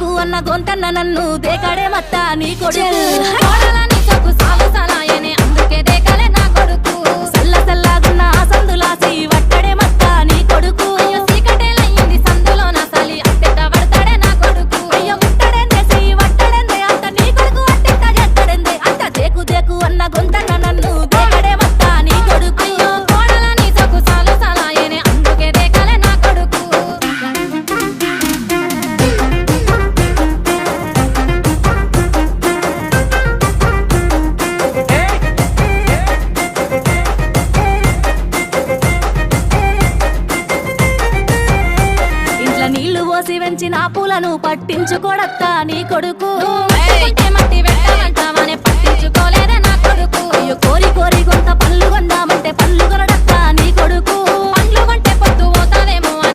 నీకు అన్న గొంతన్న నన్ను దేకాడే మత్త నీ కొడుకు? కోసి వెంచిన పూలను పట్టించుకోడక్క నీ కొడుకు. పట్టించుకోలేదా నా కొడుకు. కోరి కోరి కొంత పళ్ళు కొందామంటే పళ్ళు